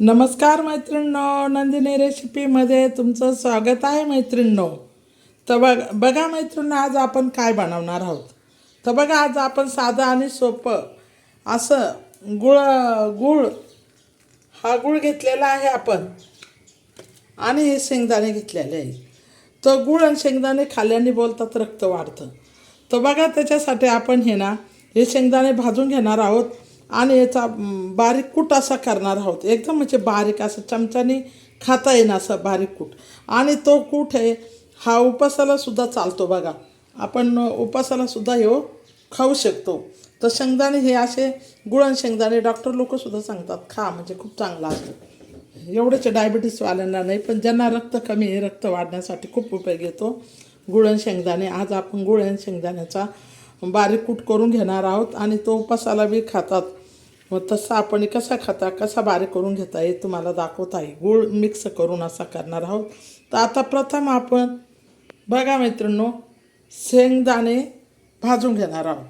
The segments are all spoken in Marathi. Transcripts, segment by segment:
नमस्कार मैत्रिणींनो नंदिनी रेसिपीमध्ये तुमचं स्वागत आहे मैत्रिणींनो. तर बघ बघा मैत्रिणींनो आज आपण काय बनवणार आहोत? तर बघा आज आपण साधं आणि सोपं असं गुळ गुळ हा गुळ घेतलेला आहे आपण. आणि हे शेंगदाणे घेतलेले आहे. तर गुळ आणि शेंगदाणे खाल्ल्याने बोलतात रक्त वाढतं. तर बघा त्याच्यासाठी आपण हे ना हे शेंगदाणे भाजून घेणार आहोत. आणि याचा बारीक कूट असा करणार आहोत. एकदम म्हणजे बारीक असं चमच्याने खाता येईन असं बारीक कूट. आणि तो कूट आहे हा उपासाला सुद्धा चालतो बघा. आपण उपासाला सुद्धा हे हो, खाऊ शकतो. तर शेंगदाणे हे असे गुळण शेंगदाणे डॉक्टर लोकसुद्धा सांगतात खा म्हणजे खूप चांगला असतो. एवढंच डायबिटीसवाल्यांना नाही पण ज्यांना रक्त कमी आहे रक्त वाढण्यासाठी खूप उपयोग येतो. गुळण शेंगदाणे आज आपण गुळण शेंगदाण्याचा बारीक कूट करून घेणार आहोत आणि तो उपासाला बी खातात. मग तसा आपण कसा खाता कसा बारीक करून घेता येईल तुम्हाला दाखवत आहे. गुळ मिक्स करून असा करणार आहोत. तर आता प्रथम आपण बघा मित्रांनो शेंगदाणे भाजून घेणार आहोत.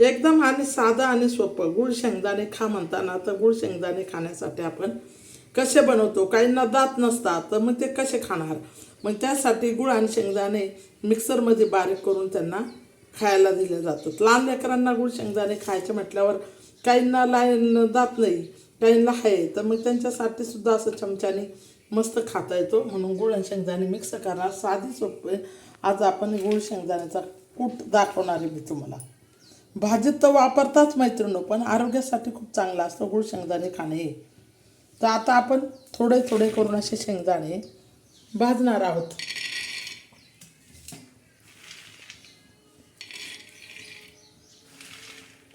एकदम आणि साधं आणि सोपं. गुळ शेंगदाणे खा म्हणताना तर गुळ शेंगदाणे खाण्यासाठी आपण कसे बनवतो? काहींना दात नसतात तर मग ते कसे खाणार? मग त्यासाठी गुळ आणि शेंगदाणे मिक्सरमध्ये बारीक करून त्यांना खायला दिल्या जातात लहान लेकरांना गुळ शेंगदाणे खायचे म्हटल्यावर काहींना लाईन जात नाही काहींना आहे. तर मग त्यांच्यासाठी सुद्धा असं चमच्याने मस्त खाता येतो. म्हणून गुळ आणि शेंगदाणे मिक्स करा. साधी सोपे आज आपण गुळ शेंगदाण्याचा कूट दाखवणार आहे मी तुम्हाला. भाजीत तर वापरताच मैत्रिणी पण आरोग्यासाठी खूप चांगला असतो गुळ शेंगदाणे खाणे हे. तर आता आपण थोडे थोडे करून असे शेंगदाणे भाजणार आहोत.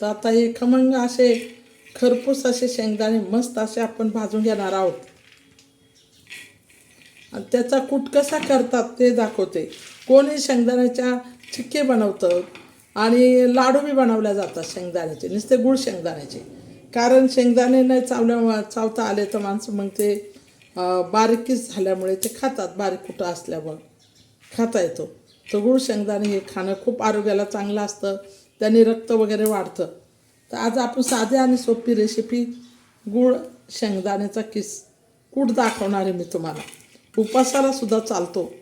तर आता हे खमंग असे खरपूस असे शेंगदाणे मस्त असे आपण भाजून घेणार आहोत. आणि त्याचा कूट कसा करतात ते दाखवते. कोणी शेंगदाण्याच्या चिक्के बनवतं आणि लाडू बी बनवल्या जातात शेंगदाण्याचे नुसते गुळ शेंगदाण्याचे. कारण शेंगदाणे नाही चावल्या चावता आले तर माणसं मग ते बारीकीच झाल्यामुळे ते खातात बारीक कुठं असल्यामुळं खाता येतो. तर गुळ शेंगदाणे हे खाणं खूप आरोग्याला चांगलं असतं. त्याने रक्त वगैरे वाढतं. तर आज आपण साधे आणि सोपी रेसिपी गुळ शेंगदाण्याचा किस कूट दाखवणार आहे मी तुम्हाला. उपासाला सुद्धा चालतो.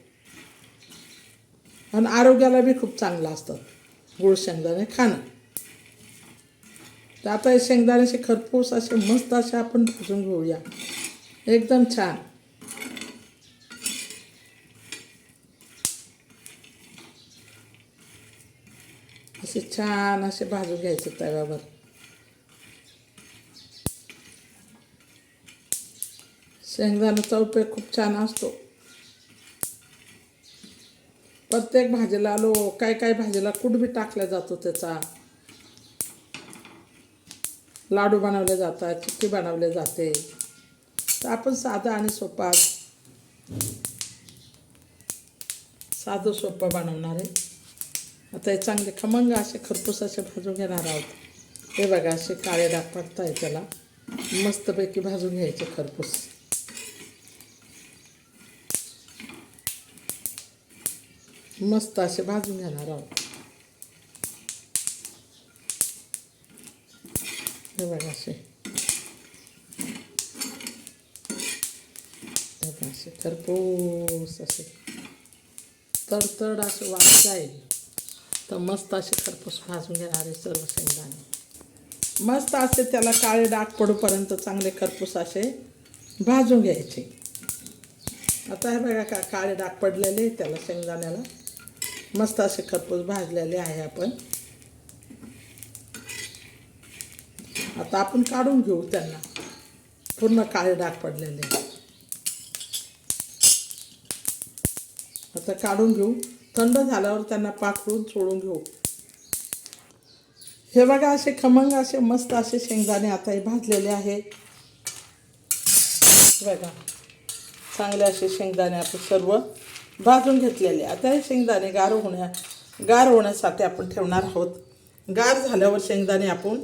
आणि आरोग्याला बी खूप चांगलं असतं गुळ शेंगदाणे खाणं. तर आता हे शेंगदाण्याचे खरपूस असे मस्त असे आपण भाजून घेऊया. एकदम छान. असे छान असे भाजून घ्यायचे तव्यावर शेंगदाण्याचा उपयोग खूप छान असतो प्रत्येक भाजीला आलो काय काय भाजीला कूट टाकला जातो त्याचा लाडू बनवले जातात चिक्की बनवले जाते तर आपण साधं आणि सोपा साधं सोपं बनवणार आहे आता हे चांगले खमंग असे खरपूस असे भाजून घेणार आहोत. हे बघा असे काळे डाग पडताय त्याला. मस्तपैकी भाजून घ्यायचे खरपूस. मस्त असे भाजून घेणार आहोत. हे बघा असे. हे बघा असे खरपूस असे. तडतड असं वास जाईल. तर मस्त असे खरपूस भाजून घेणारे सर्व शेंगदाणे. मस्त असे त्याला काळे डाग पडूपर्यंत चांगले खरपूस असे भाजून घ्यायचे. आता हे बघा का काळे डाग पडलेले त्याला शेंगदाण्याला. मस्त असे खरपूस भाजलेले आहे आपण. आता आपण काढून घेऊ त्यांना. पूर्ण काळे डाग पडलेले आता काढून घेऊ. थंड झाल्यावर त्यांना पाकडून सोडून घेऊ. हे बघा असे खमंग असे मस्त असे शेंगदाणे आता हे भाजलेले आहे बघा चांगले असे शेंगदाणे आपण सर्व भाजून घेतलेले. आता हे शेंगदाणे गार होण्या गार होण्यासाठी आपण ठेवणार आहोत. गार झाल्यावर शेंगदाणे आपण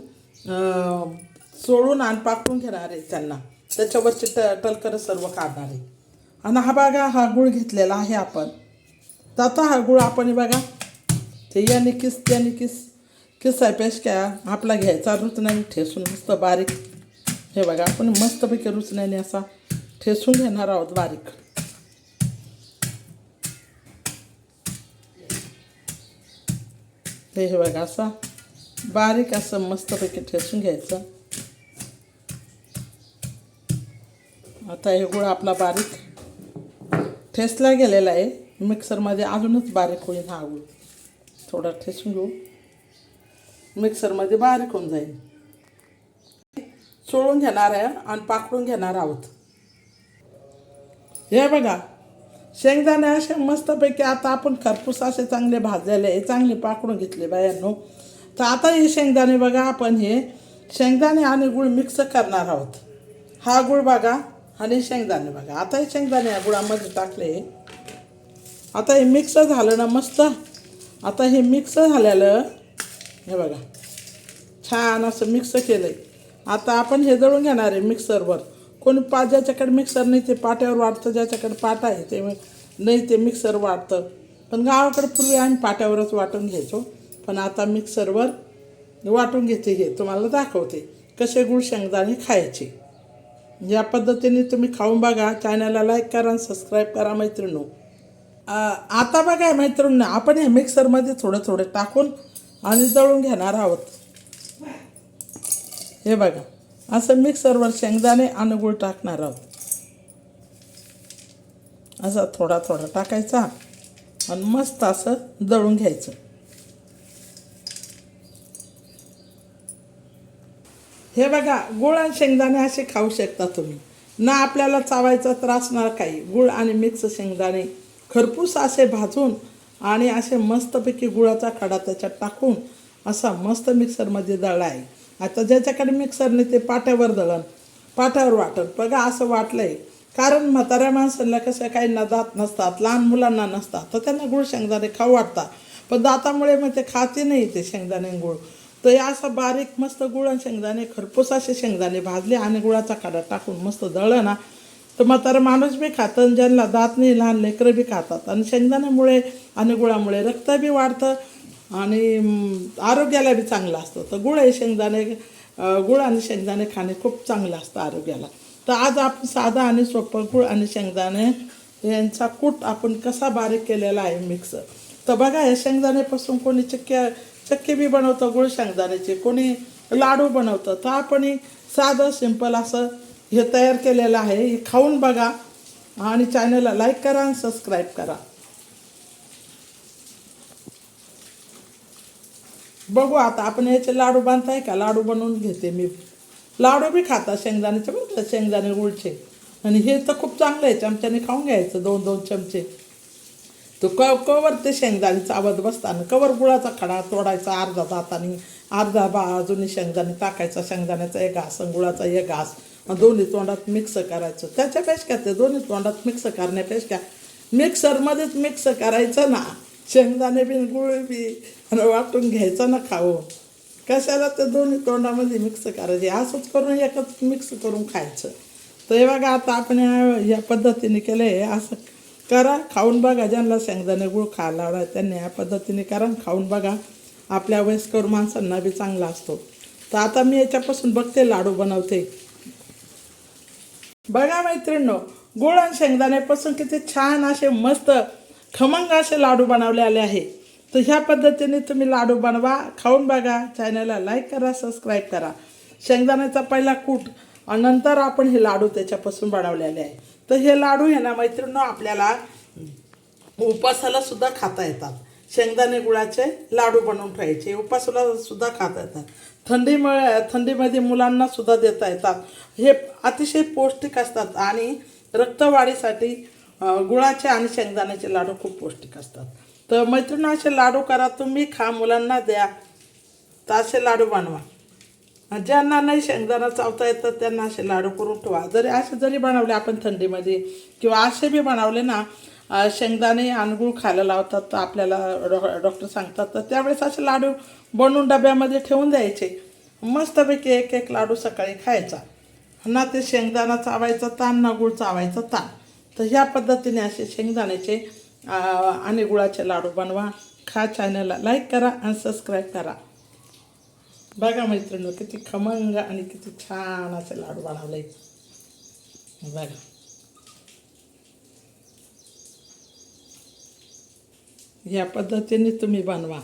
सोडून आणि पाकडून घेणार आहे त्यांना. त्याच्यावरचे ट टलकर सर्व काढणार आहे. आणि हा बघा हा गुळ घेतलेला आहे आपण. तर हा गुळ आपण हे बघा. ते याने किस त्याने किस. किसायपेक्षा आपला घ्यायचा रुचण्याने ठेसून मस्त बारीक. हे बघा आपण मस्तपैकी रुचण्याने असा ठेसून घेणार आहोत बारीक. हे हे बघा असा बारीक असं मस्तपैकी ठेसून घ्यायचं. आता हे गुळ आपला बारीक ठेसला गेलेला आहे. मिक्सरमध्ये अजूनच बारीक होईल हा गुळ. थोडा ठेसून घेऊ. मिक्सरमध्ये बारीक होऊन जाईल. चोळून घेणार आहे आणि पाकडून घेणार आहोत. हे बघा शेंगदाणे असे मस्तपैकी आता आपण खरपूस असे चांगले भाजलेले आहे चांगले पाकडून घेतले बायांनो. तर आता हे शेंगदाणे बघा आपण हे शेंगदाणे आणि गुळ मिक्स करणार आहोत. हा गुळ बघा आणि शेंगदाणे बघा. आता हे शेंगदाणे या गुळामध्ये टाकले. आता हे मिक्स झालं ना मस्त. आता हे मिक्स झालेलं. हे बघा. छान असं मिक्स केलं आहे आता आपण हे दळून घेणार आहे मिक्सरवर कोणी पा ज्याच्याकडे मिक्सर नाही ते पाट्यावर वाटतं ज्याच्याकडे पाटा आहे ते नाही ते मिक्सर वाटतं पण गावाकडे पूर्वी आम्ही पाट्यावरच वाटून घ्यायचो. पण आता मिक्सरवर वाटून घेते हे. तुम्हाला दाखवते. कसे गुळ शेंगदाणे खायचे. या पद्धतीने तुम्ही खाऊन बघा. चॅनलला लाईक करा सबस्क्राईब करा मैत्रिणू आता बघा मैत्रिणी आपण हे मिक्सरमध्ये थोडं थोडं टाकून आणि दळून घेणार आहोत. हे बघा असं मिक्सरवर शेंगदाणे आणि गुळ टाकणार आहोत. असा थोडा थोडा टाकायचा आणि मस्त असं दळून घ्यायचं. हे बघा गुळ आणि शेंगदाणे असे खाऊ शकता तुम्ही. ना आपल्याला चावायचा त्रास ना काही. गुळ आणि मिक्स शेंगदाणे खरपूस असे भाजून आणि असे मस्तपैकी गुळाचा खडा त्याच्यात टाकून असा मस्त मिक्सरमध्ये दळला आहे आता ज्याच्याकडे मिक्सर नाही ते पाट्यावर दळण पाट्यावर वाटण. बघा असं वाटलं आहे कारण म्हाताऱ्या माणसांना कसं काही ना दात नसतात लहान मुलांना नसतात तर त्यांना गुळ शेंगदाणे खाऊ वाटतात. पण दातामुळे मग ते खाते नाही ते शेंगदाणे गुळ. तर हे असा बारीक मस्त गुळ आणि शेंगदाणे खरपूस असे शेंगदाणे भाजले आणि गुळाचा काढा टाकून मस्त दळलं ना तर म्हातारा माणूस बी खातं आणि ज्यांना दात नाही लहान लेकरं बी खातात. आणि शेंगदाण्यामुळे आणि गुळामुळे रक्त बी वाढतं आणि आरोग्याला बी चांगलं असतं. तर गुळ हे शेंगदाणे गुळ आणि शेंगदाणे खाणे खूप चांगलं असतं आरोग्याला. तर आज आपण साधा आणि सोपं गुळ आणि शेंगदाणे यांचा कूट आपण कसा बारीक केलेला आहे मिक्स. तर बघा या शेंगदाण्यापासून कोणी चक्के चक्के बी बनवतं गुळ शेंगदाण्याचे. कोणी लाडू बनवतं. तर आपण साधं सिंपल असं हे तयार केलेलं आहे. हे खाऊन बघा आणि चॅनलला लाईक करा आणि सबस्क्राईब करा. बघू आता आपण याचे लाडू बांधताय का? लाडू बनवून घेते मी. लाडू बी खाता शेंगदाण्याचे बघ शेंगदाणे गुळचे आणि हे तर खूप चांगलं आहे. चमच्याने खाऊन घ्यायचं दोन दोन चमचे. तो क कवर ते शेंगदाणे चावत बसताना कवर गुळाचा खडा तोडायचा अर्धा दाताने अर्धा बाजूने शेंगदाणे टाकायचा. शेंगदाण्याचा एक घास आणि गुळाचा एक घास. दोन्ही तोंडात मिक्स करायचं. त्याच्यापेक्षा ते दोन्ही तोंडात मिक्स करण्यापेक्षा मिक्सरमध्येच मिक्स करायचं ना. शेंगदाणे बी गुळ बी आणि वाटून घ्यायचं ना खाऊ कशाला ते दोन्ही तोंडामध्ये मिक्स करायचे? असंच करून एकच मिक्स करून खायचं. तर हे बघा आता आपण या पद्धतीने केलं आहे असं करा खाऊन बघा. ज्यांना शेंगदाणे गुळ खायला आवडा त्यांनी या पद्धतीने करा खाऊन बघा. आपल्या वयस्कर माणसांना बी चांगला असतो. तर आता मी याच्यापासून बघते लाडू बनवते. बघा मैत्रिणींनो गुळ आणि शेंगदाण्यापासून किती छान असे मस्त खमंग असे लाडू बनवले आले आहे. तर ह्या पद्धतीने तुम्ही लाडू बनवा खाऊन बघा चॅनलला लाईक करा सबस्क्राईब करा. शेंगदाण्याचा पहिला कूट आणि नंतर आपण हे लाडू त्याच्यापासून बनवलेले आहे. तर हे लाडू हे ना मैत्रिणींनो आपल्याला उपासाला सुद्धा खाता येतात. शेंगदाणे गुळाचे लाडू बनवून ठेवायचे उपासाला सुद्धा खाता येतात. थंडीमुळे थंडीमध्ये मुलांना सुद्धा देता येतात. हे अतिशय पौष्टिक असतात आणि रक्तवाढीसाठी गुळाचे आणि शेंगदाण्याचे लाडू खूप पौष्टिक असतात. तर मैत्रिणी असे लाडू करा तुम्ही खा मुलांना द्या. तर असे लाडू बनवा. ज्यांना नाही शेंगदाणा चावता येतं त्यांना असे लाडू करून ठेवा. जरी असे जरी बनवले आपण थंडीमध्ये किंवा असे बी बनवले ना शेंगदाणे आणि खायला लावतात तर आपल्याला डॉ डॉक्टर सांगतात तर त्यावेळेस असे लाडू बनवून डब्यामध्ये ठेवून द्यायचे. मस्तपैकी एक एक लाडू सकाळी खायचा. ना ते शेंगदाणा चावायचा ताण ना गुळ चावायचा ताण तर ह्या पद्धतीने असे शेंगदाण्याचे आणि गुळाचे लाडू बनवा. खा चॅनलला लाईक करा आणि सबस्क्राईब करा. बघा मैत्रिणी किती खमंग आणि किती छान असे लाडू बनवले. बघा. ह्या पद्धतीने तुम्ही बनवा.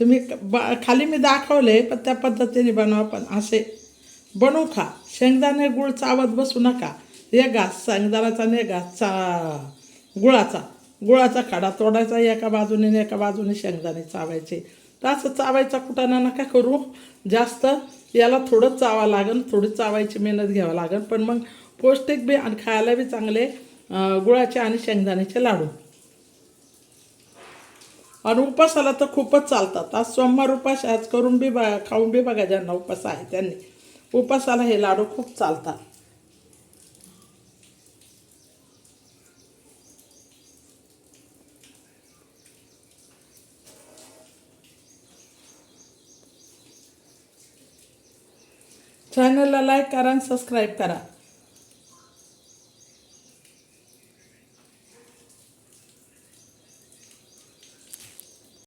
तुम्ही ब- खाली मी दाखवले पण त्या पद्धतीने बनवा पण असे बनवू खा. शेंगदाणे गुळ चावत बसू नका. एक घास शेंगदाण्याचा आणि एक घास चा गुळाचा. गुळाचा खडा तोडायचा एका बाजूने आणि एका बाजूने शेंगदाणे चावायचे. तर असं चावायचा कुटाणा नका करू. जास्त याला थोडं चावा लागेल थोडी चावायची मेहनत घ्यावं लागेल पण मग पौष्टिक बी आणि खायला बी चांगले गुळाचे आणि शेंगदाण्याचे लाडू. आणि उपासाला तर खूपच चालतात. आज सोमवार उपास आज करून बी बा खाऊन बी बघा ज्यांना उपास आहे त्यांनी. उपासाला हे लाडू खूप चालतात. चॅनलला लाईक करा आणि सबस्क्राईब करा.